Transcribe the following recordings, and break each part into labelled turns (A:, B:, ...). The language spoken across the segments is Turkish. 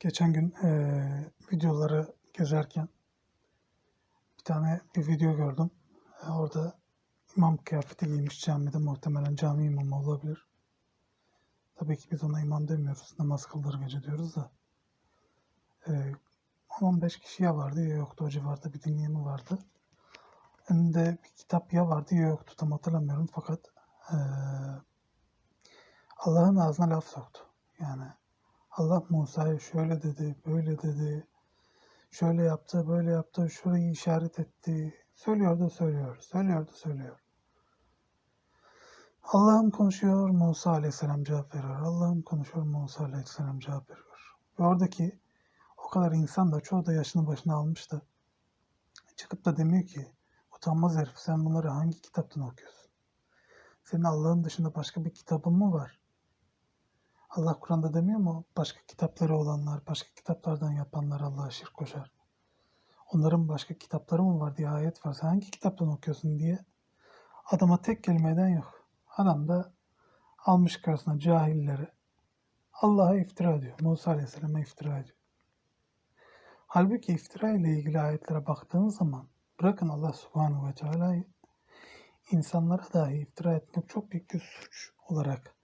A: Geçen gün eee, videoları gezerken bir tane bir video gördüm. E, orada imam kıyafeti giymiş camide muhtemelen cami imamı olabilir. Tabii ki biz ona imam demiyoruz. Namaz kıldır gece diyoruz da. Eee 15 kişi ya vardı ya yoktu o civarda bir dinleyeni vardı. Önünde bir kitap ya vardı ya yoktu tam hatırlamıyorum fakat eee, Allah'ın ağzına laf soktu. Yani Allah Musa'ya şöyle dedi, böyle dedi, şöyle yaptı, böyle yaptı, şurayı işaret etti. Söylüyordu, söylüyor, söylüyordu, söylüyor. Allah'ım konuşuyor, Musa aleyhisselam cevap veriyor. Allah'ım konuşuyor, Musa aleyhisselam cevap veriyor. Ve oradaki o kadar insan da çoğu da yaşını başına almış da çıkıp da demiyor ki utanmaz herif sen bunları hangi kitaptan okuyorsun? Senin Allah'ın dışında başka bir kitabın mı var? Allah Kur'an'da demiyor mu? Başka kitapları olanlar, başka kitaplardan yapanlar Allah'a şirk koşar. Onların başka kitapları mı var diye ayet var. Sen hangi kitaptan okuyorsun diye adama tek kelimeden yok. Adam da almış karşısına cahilleri Allah'a iftira ediyor. Musa Aleyhisselam'a iftira ediyor. Halbuki iftira ile ilgili ayetlere baktığın zaman bırakın Allah Subhanahu ve Teala'yı insanlara dahi iftira etmek çok büyük bir suç olarak,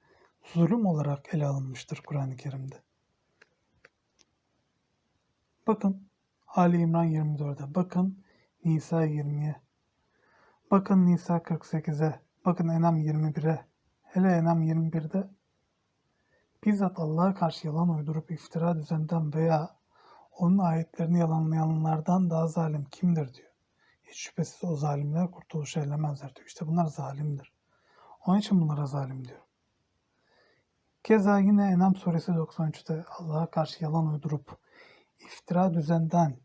A: zulüm olarak ele alınmıştır Kur'an-ı Kerim'de. Bakın Ali İmran 24'e, bakın Nisa 20'ye, bakın Nisa 48'e, bakın Enam 21'e, hele Enam 21'de bizzat Allah'a karşı yalan uydurup iftira düzenden veya onun ayetlerini yalanlayanlardan daha zalim kimdir diyor. Hiç şüphesiz o zalimler kurtuluş eylemezler diyor. İşte bunlar zalimdir. Onun için bunlara zalim diyor. Keza yine Enam suresi 93'te Allah'a karşı yalan uydurup iftira düzenden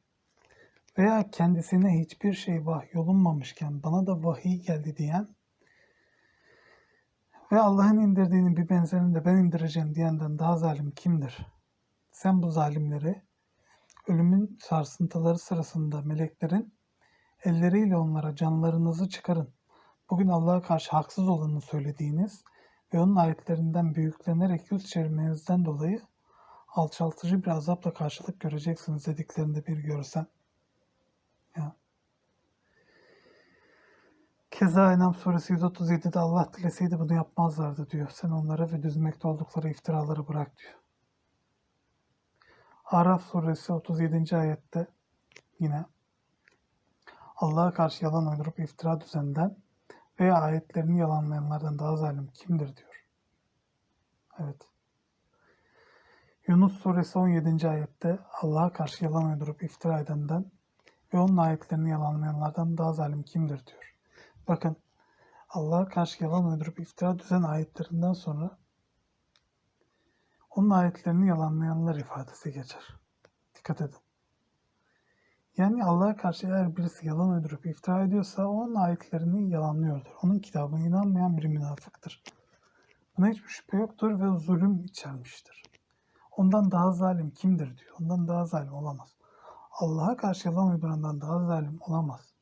A: veya kendisine hiçbir şey vahyolunmamışken bana da vahiy geldi diyen ve Allah'ın indirdiğinin bir benzerini de ben indireceğim diyenden daha zalim kimdir? Sen bu zalimleri ölümün sarsıntıları sırasında meleklerin elleriyle onlara canlarınızı çıkarın. Bugün Allah'a karşı haksız olanı söylediğiniz ve onun ayetlerinden büyüklenerek yüz çevirmenizden dolayı alçaltıcı bir azapla karşılık göreceksiniz dediklerinde bir görsen. Ya. Keza Enam suresi 137'de Allah dileseydi bunu yapmazlardı diyor. Sen onlara ve düzmekte oldukları iftiraları bırak diyor. Araf suresi 37. ayette yine Allah'a karşı yalan uydurup iftira düzenden veya ayetlerini yalanlayanlardan daha zalim kimdir diyor. Evet. Yunus suresi 17. ayette Allah'a karşı yalan uydurup iftira edenden ve onun ayetlerini yalanlayanlardan daha zalim kimdir diyor. Bakın Allah'a karşı yalan uydurup iftira düzen ayetlerinden sonra onun ayetlerini yalanlayanlar ifadesi geçer. Dikkat edin. Yani Allah'a karşı eğer birisi yalan uydurup iftira ediyorsa onun ayetlerini yalanlıyordur. Onun kitabına inanmayan bir münafıktır. Buna hiçbir şüphe yoktur ve zulüm içermiştir. Ondan daha zalim kimdir diyor. Ondan daha zalim olamaz. Allah'a karşı yalan uydurandan daha zalim olamaz.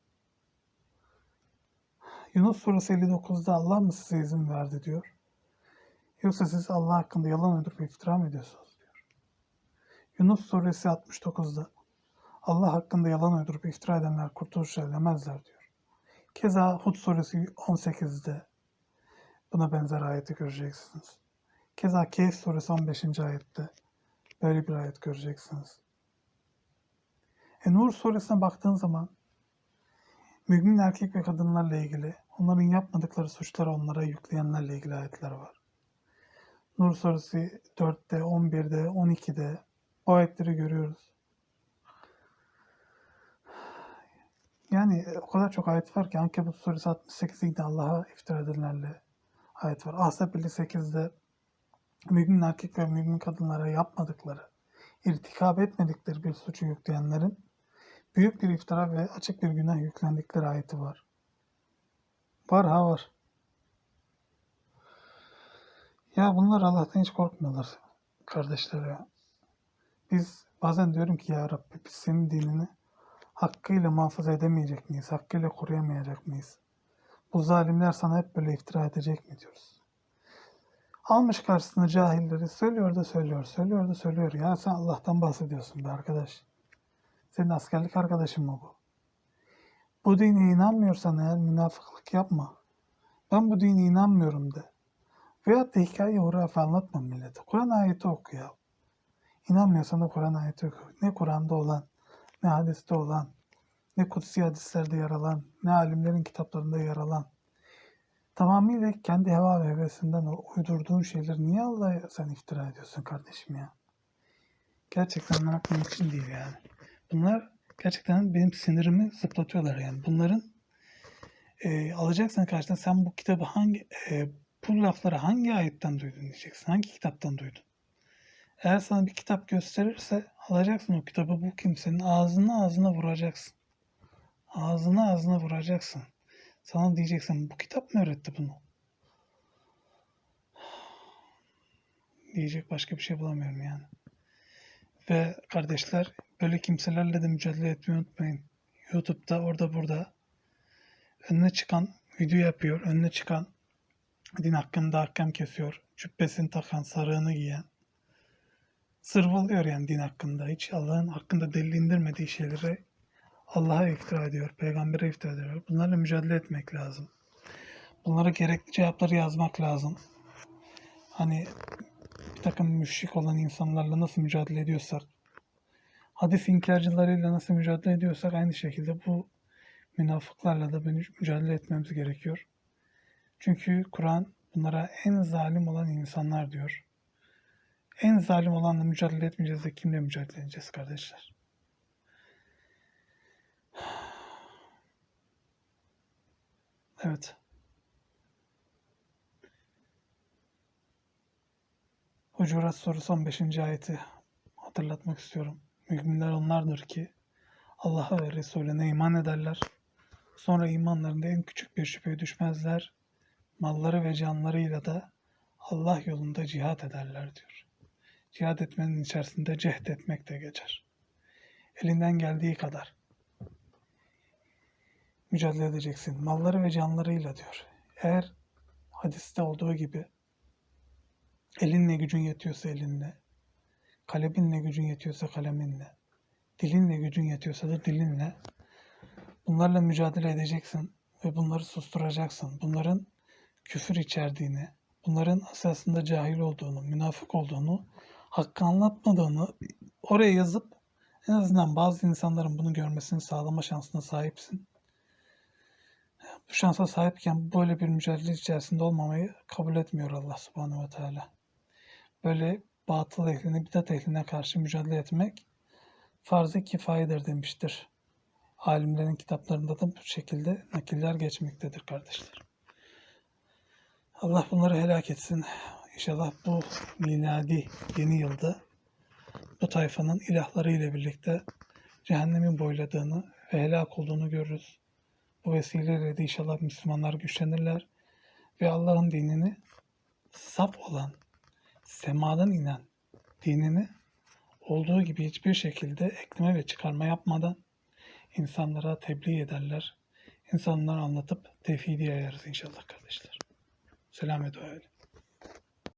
A: Yunus suresi 59'da Allah mı size izin verdi diyor. Yoksa siz Allah hakkında yalan uydurup iftira mı ediyorsunuz diyor. Yunus suresi 69'da Allah hakkında yalan uydurup iftira edenler kurtuluş edemezler diyor. Keza Hud suresi 18'de buna benzer ayeti göreceksiniz. Keza Kehf suresi 15. ayette böyle bir ayet göreceksiniz. E Nur suresine baktığın zaman mümin erkek ve kadınlarla ilgili onların yapmadıkları suçları onlara yükleyenlerle ilgili ayetler var. Nur suresi 4'te, 11'de, 12'de o ayetleri görüyoruz. Yani e, o kadar çok ayet var ki Ankebut suresi 68'de yine Allah'a iftira edenlerle ayet var. Ahzab 58'de mümin erkek ve mümin kadınlara yapmadıkları, irtikap etmedikleri bir suçu yükleyenlerin büyük bir iftira ve açık bir günah yüklendikleri ayeti var. Var ha var. Ya bunlar Allah'tan hiç korkmuyorlar kardeşler ya. Biz bazen diyorum ki ya Rabbi biz senin dinini hakkıyla muhafaza edemeyecek miyiz? Hakkıyla koruyamayacak mıyız? Bu zalimler sana hep böyle iftira edecek mi diyoruz. Almış karşısına cahilleri söylüyor da söylüyor, söylüyor da söylüyor. Ya sen Allah'tan bahsediyorsun be arkadaş. Senin askerlik arkadaşın mı bu? Bu dine inanmıyorsan eğer münafıklık yapma. Ben bu dine inanmıyorum de. Veyahut da hikaye hurafe anlatma millete. Kur'an ayeti oku ya. İnanmıyorsan da Kur'an ayeti oku. Ne Kur'an'da olan, ne hadiste olan, ne kutsi hadislerde yer alan, ne alimlerin kitaplarında yer alan. Tamamıyla kendi heva ve hevesinden uydurduğun şeyleri niye Allah'a sen iftira ediyorsun kardeşim ya? Gerçekten anlamak mümkün değil yani. Bunlar gerçekten benim sinirimi zıplatıyorlar yani. Bunların e, alacaksın karşına sen bu kitabı hangi e, bu lafları hangi ayetten duydun diyeceksin. Hangi kitaptan duydun? Eğer sana bir kitap gösterirse alacaksın o kitabı bu kimsenin ağzına ağzına vuracaksın. Ağzına ağzına vuracaksın. Sana diyeceksin bu kitap mı öğretti bunu? Diyecek başka bir şey bulamıyorum yani. Ve kardeşler böyle kimselerle de mücadele etmeyi unutmayın. YouTube'da orada burada önüne çıkan video yapıyor. Önüne çıkan din hakkında hakem kesiyor. Cübbesini takan, sarığını giyen. Sırvalıyor yani din hakkında. Hiç Allah'ın hakkında delil indirmediği şeyleri Allah'a iftira ediyor, peygambere iftira ediyor. Bunlarla mücadele etmek lazım. Bunlara gerekli cevapları yazmak lazım. Hani bir takım müşrik olan insanlarla nasıl mücadele ediyorsak, hadis inkarcılarıyla nasıl mücadele ediyorsak aynı şekilde bu münafıklarla da mücadele etmemiz gerekiyor. Çünkü Kur'an bunlara en zalim olan insanlar diyor. En zalim olanla mücadele etmeyeceğiz de kimle mücadele edeceğiz kardeşler? Evet. Hucurat sorusu 15. ayeti hatırlatmak istiyorum. Müminler onlardır ki Allah'a ve Resulüne iman ederler. Sonra imanlarında en küçük bir şüpheye düşmezler. Malları ve canlarıyla da Allah yolunda cihat ederler diyor. Cihat etmenin içerisinde cehd etmek de geçer. Elinden geldiği kadar mücadele edeceksin. Malları ve canlarıyla diyor. Eğer hadiste olduğu gibi elinle gücün yetiyorsa elinle, kaleminle gücün yetiyorsa kaleminle, dilinle gücün yetiyorsa da dilinle bunlarla mücadele edeceksin ve bunları susturacaksın. Bunların küfür içerdiğini, bunların esasında cahil olduğunu, münafık olduğunu, hakkı anlatmadığını oraya yazıp en azından bazı insanların bunu görmesini sağlama şansına sahipsin. Bu şansa sahipken böyle bir mücadele içerisinde olmamayı kabul etmiyor Allah subhanehu ve teala. Böyle batıl ehline, bidat ehline karşı mücadele etmek farz-ı kifayedir demiştir. Alimlerin kitaplarında da bu şekilde nakiller geçmektedir kardeşler. Allah bunları helak etsin. İnşallah bu miladi yeni yılda bu tayfanın ilahları ile birlikte cehennemin boyladığını ve helak olduğunu görürüz. Bu vesileyle de inşallah Müslümanlar güçlenirler ve Allah'ın dinini saf olan, semadan inen dinini olduğu gibi hiçbir şekilde ekleme ve çıkarma yapmadan insanlara tebliğ ederler. İnsanlara anlatıp tevhidi yayarız inşallah kardeşler. Selam ve dua edin.